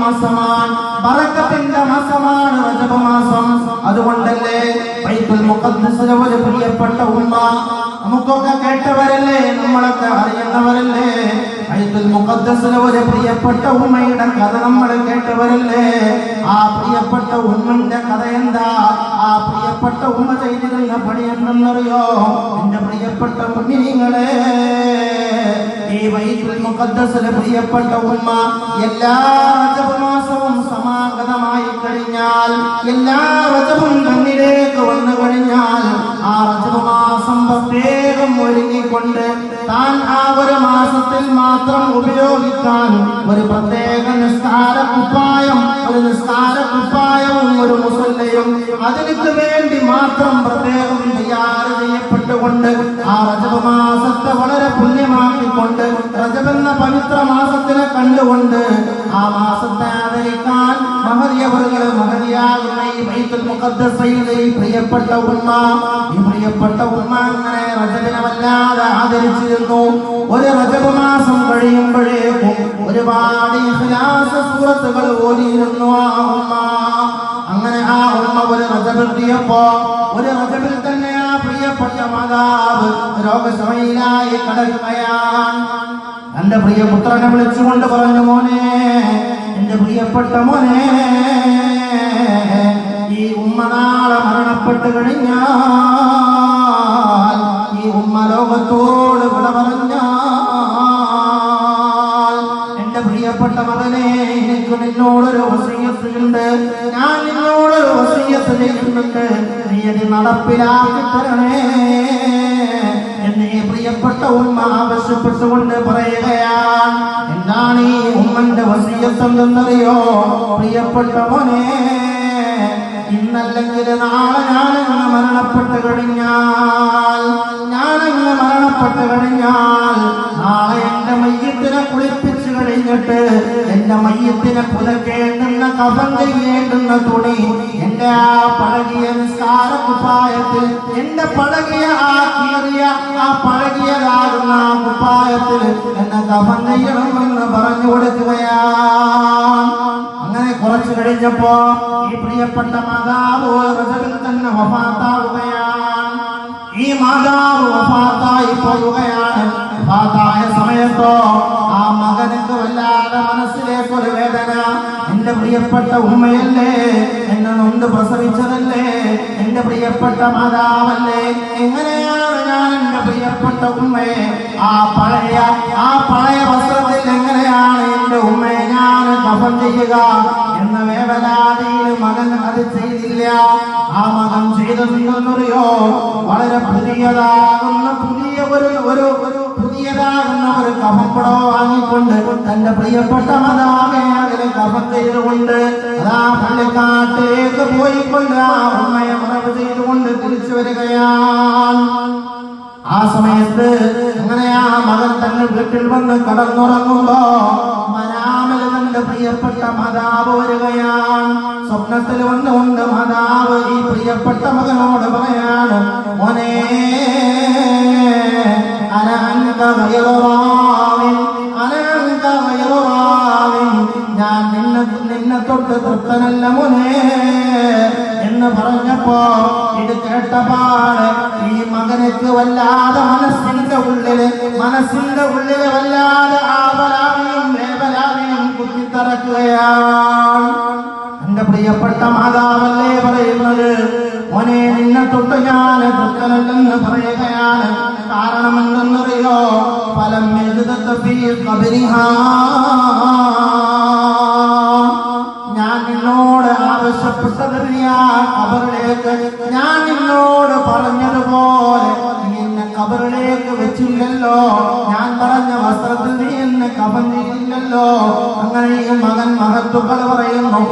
മാസമാണ്. ബറക്കത്തിന്റെ മാസമാണ് റജബ് മാസം. അതുകൊണ്ടല്ലേ ബൈത്തുൽ മുഖദ്ദസിലെ പ്രിയപ്പെട്ട ഉമ്മ? നമുക്കൊക്കെ കേട്ടവരല്ലേ? നമ്മളൊക്കെ അറിയുന്നവരല്ലേ? ബൈത്തുൽ മുഖദ്ദസിലെ ഒരു പ്രിയപ്പെട്ട ഉമ്മയുടെ കഥ നമ്മൾ കേട്ടവരല്ലേ? ആ പ്രിയപ്പെട്ട ഉമ്മന്റെ കഥ എന്താ? ആ പ്രിയപ്പെട്ട ഉമ്മ ചെയ്തിരുന്ന പണി എന്തെന്നറിയോ? എന്റെ പ്രിയപ്പെട്ട മുന്നിങ്ങളെ ഈ ബൈത്തുൽ മുഖദ്ദസിലെ പ്രിയപ്പെട്ട ഉമ്മ എല്ലാ മാസവും സമാഗതമായി കഴിഞ്ഞാൽ എല്ലാ റജബും കണ്ണിലേക്ക് വന്നു കഴിഞ്ഞാൽ ആ റജബ് മാസം പ്രത്യേകം ഒരുങ്ങിക്കൊണ്ട് താൻ ആ ഒരു മാസത്തിൽ മാത്രം ഉപയോഗിക്കാൻ ഒരു പ്രത്യേക മുസല്ലയും അതിനു വേണ്ടി മാത്രം പ്രത്യേകം തയ്യാർ ചെയ്യപ്പെട്ടുകൊണ്ട് ആ രജപ മാസത്തെ വളരെ പുണ്യമാക്കിക്കൊണ്ട് രജപെന്ന പവിത്ര മാസത്തിനെ കണ്ടുകൊണ്ട് ആ മാസത്തെ ആദരിക്കാൻ മഹതിയവറുകൾ മഹതിയാകുന്ന ഈ ബൈത്തുൽ മുഖദ്ദസയിലെ ഈ പ്രിയപ്പെട്ട ഉമ്മ ഈ പ്രിയപ്പെട്ട ഉമ്മ അങ്ങനെ റജബിനെ വല്ലാതെ ആദരിച്ചിരുന്നു. ഒരു റജബ് മാസം കഴിയുമ്പോഴേക്കും ഒരുപാട് സൂറത്തുകൾ ഓതിയിരുന്നു ആ ഉമ്മ. അങ്ങനെ ആ ഉമ്മ ഒരു റജബെത്തിയപ്പോ ഒരു റജബിൽ തന്നെ ആ പ്രിയപ്പെട്ട മാതാവ്. രോഗശമയിലായി കിടക്കുകയാണ്. തന്റെ പ്രിയപുത്രനെ വിളിച്ചുകൊണ്ട് പറഞ്ഞു മോനെ എന്റെ പ്രിയപ്പെട്ട മോനെ ഈ ഉമ്മ നാളെ മരണപ്പെട്ട് കഴിഞ്ഞാൽ ഈ ഉമ്മ ലോകത്തോട് വിട പറഞ്ഞാൽ നീ അത് നടപ്പിലാക്കി തരണേ. എന്നെ പ്രിയപ്പെട്ട ഉമ്മ ആവശ്യപ്പെട്ടുകൊണ്ട് പറയുകയാണ് എന്താണ് ഈ ഉമ്മന്റെ വസീയത്ത് എന്തെന്നറിയോ പ്രിയപ്പെട്ട മോനെ ഇന്നല്ലെങ്കിൽ നാളെ ഞാൻ മരണപ്പെട്ട് കഴിഞ്ഞാൽ കുപ്പായത്തിൽ എന്റെ പഴകിയ ആ കീറിയ ആ പഴകിയതാകുന്ന ആ കുപ്പായത്തിൽ എന്നെ കഫം ചെയ്യണമെന്ന് പറഞ്ഞു കൊടുക്കുകയാ അങ്ങനെ കുറച്ചു കഴിഞ്ഞപ്പോ ഈ പ്രിയപ്പെട്ട മാതാവ് തന്നെ വഫാത്താവുകയാണ്. ഈ മാതാവ് വഫാത്തായി പോവുകയാണ്. വഫാത്തായ സമയത്തോ ആ മകനക്ക് വല്ലാതെ പ്രിയപ്പെട്ട ഉമ്മയല്ലേ? എന്നെ നൊന്ത് പ്രസവിച്ചതല്ലേ? എന്റെ പ്രിയപ്പെട്ട മാതാവല്ലേ? എങ്ങനെയാണ് ഞാൻ എന്റെ പ്രിയപ്പെട്ട ഉമ്മയെ ആ പഴയ ആ പഴയ വസ്ത്രത്തിൽ എങ്ങനെയാണ് എന്റെ ഉമ്മയെ ഞാൻ കഫം ചെയ്യുക എന്ന വേവലാതിയിൽ മകൻ അത് ചെയ്തില്ല. ആ മകൻ ചെയ്തെന്നറിയോ വളരെ പുതിയതാകുന്ന പുതിയ ഒരു ഒരു പുതിയതാകുന്ന ഒരു കഫപ്പടോ വാങ്ങിക്കൊണ്ട് തന്റെ പ്രിയപ്പെട്ട മതാവെ അതിന് കഫം ചെയ്തുകൊണ്ട് അതാ പള്ളിക്കാട്ടേക്ക് പോയിക്കൊണ്ട് ആ ഉമ്മയെ മറവ് ചെയ്തുകൊണ്ട് തിരിച്ചു വരികയാണ്. ആ സമയത്ത് അങ്ങനെ ആ മകൻ തന്റെ വീട്ടിൽ വന്ന് കടന്നുറങ്ങുമ്പോ മനാമിൽ തന്റെ പ്രിയപ്പെട്ട മാതാവ് വരികയാണ്. സ്വപ്നത്തിൽ വന്നുകൊണ്ട് മാതാവ് ഈ പ്രിയപ്പെട്ട മകനോട് പറയാണ് മോനെ അനന്ത തൊട്ട് തൃപ്തനല്ല മുനേ എന്ന് പറഞ്ഞപ്പോ ഇത് കേട്ടപാട് ഈ മകനക്ക് വല്ലാതെ മനസ്സിന്റെ ഉള്ളിൽ മനസ്സിന്റെ ഉള്ളിൽ വല്ലാതെ ആവലാവിയും വേവലാവിയും കുത്തിത്തറക്കുകയാണ്. എന്റെ പ്രിയപ്പെട്ട മാതാവല്ലേ പറയുന്നത്? മോനെ നിന്നെ തൊട്ട് ഞാൻ തൃപ്തനല്ലെന്ന് പറയുകയാണ്. കാരണം എന്തെന്നറിയോ ഫലം ഞാൻ ആ കബറിലേക്ക് ഞാൻ നിന്നോട് പറഞ്ഞതുപോലെ നീ എന്നെ കബറിലേക്ക് വെച്ചില്ലല്ലോ. ഞാൻ പറഞ്ഞ വസ്ത്രത്തിൽ നീ എന്നെ കബറിയില്ലല്ലോ അങ്ങനെ മകൻ മഹത്തുക്കൾ പറയുന്നു.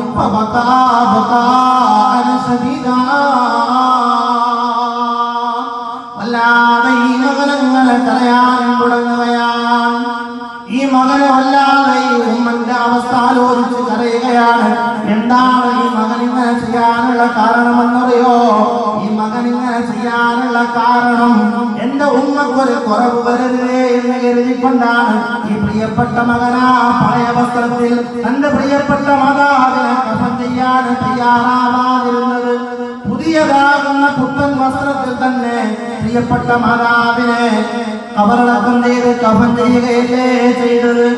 വല്ലാതെ ഈ മകനങ്ങളെ കരയാൻ തുടങ്ങുകയാണ് കരുതിക്കൊണ്ടാണ് ഈ പ്രിയപ്പെട്ട മകനാ പഴയ വസ്ത്രത്തിൽ തന്റെ പ്രിയപ്പെട്ട മാതാവിനെ കഫൻ ചെയ്യാൻ തയ്യാറാവാതിരുന്നത്. പുതിയതാകുന്ന പുത്തൻ വസ്ത്രത്തിൽ തന്നെ പ്രിയപ്പെട്ട മാതാവിനെ കബറടക്കം ചെയ്ത് കഫൻ ചെയ്യുകയല്ലേ ചെയ്തത്.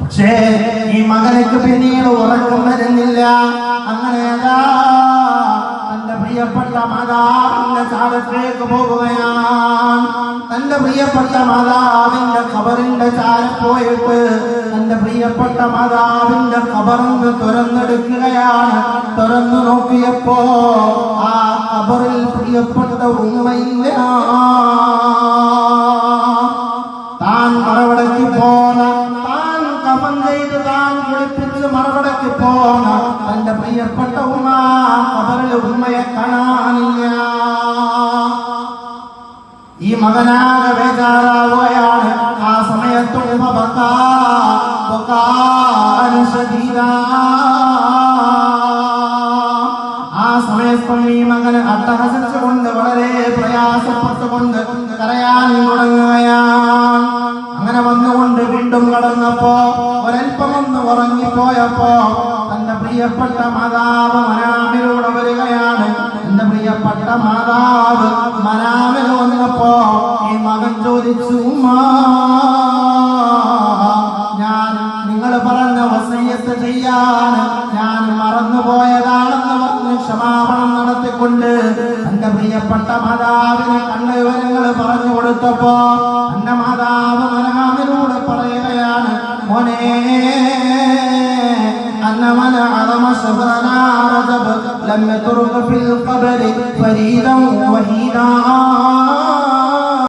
പക്ഷേ ഈ മകനക്ക് പിന്നീട് ഉറക്കം വരുന്നില്ല. അങ്ങനെ തന്റെ പ്രിയപ്പെട്ട മാതാവിന്റെ ചാരത്തേക്ക് പോകുകയാണ്. തന്റെ പ്രിയപ്പെട്ട മാതാവിന്റെ ഖബറിന്റെ ചാര പോയിട്ട് തന്റെ പ്രിയപ്പെട്ട മാതാവിന്റെ ഖബറിന്ന് തുറന്നെടുക്കുകയാണ്. തുറന്നു നോക്കിയപ്പോ ആ ഖബറിൽ പ്രിയപ്പെട്ട ഉമ്മയില്ല. താൻ മറവടക്ക് പോന താൻ കഫൻ ചെയ്ത് താൻ കുളിപ്പിച്ച് മറവടക്ക് പോന തന്റെ പ്രിയപ്പെട്ട ഉമ്മ കബറിൽ മകനാകെ ബേജാറാവുകയാണ് ആ സമയത്ത് ബക്കാൻ ആ സമയത്തും ഈ മകന് അട്ടഹസിച്ചുകൊണ്ട് വളരെ പ്രയാസപ്പെട്ടുകൊണ്ട് കരയാൻ തുടങ്ങുകയാണ് അങ്ങനെ വന്നുകൊണ്ട് വീണ്ടും കടന്നപ്പോ ഒരൽപ്പമൊന്ന് ഉറങ്ങിപ്പോയപ്പോ തന്റെ പ്രിയപ്പെട്ട മാതാവ് മനാമിലൂടെ വരികയാണ്. എന്റെ പ്രിയപ്പെട്ട മാതാവ് മനാമിൽ വന്നപ്പോ ഈ മകൻ ചോദിച്ചു ഞാൻ നിങ്ങൾ പറഞ്ഞ വസയ്യത്ത് ചെയ്യാൻ ഞാൻ മറന്നുപോയതാണെന്ന് പറഞ്ഞ് ക്ഷമാപണം നടത്തിക്കൊണ്ട് എന്റെ പ്രിയപ്പെട്ട മാതാവിന് കണ്ണുവിവരങ്ങൾ പറഞ്ഞു കൊടുത്തപ്പോ എന്റെ മാതാവ് മനാമിലൂടെ പറയുകയാണ് മോനേ شهرنا رجب لم يترك في القبر فريدا وحيدا.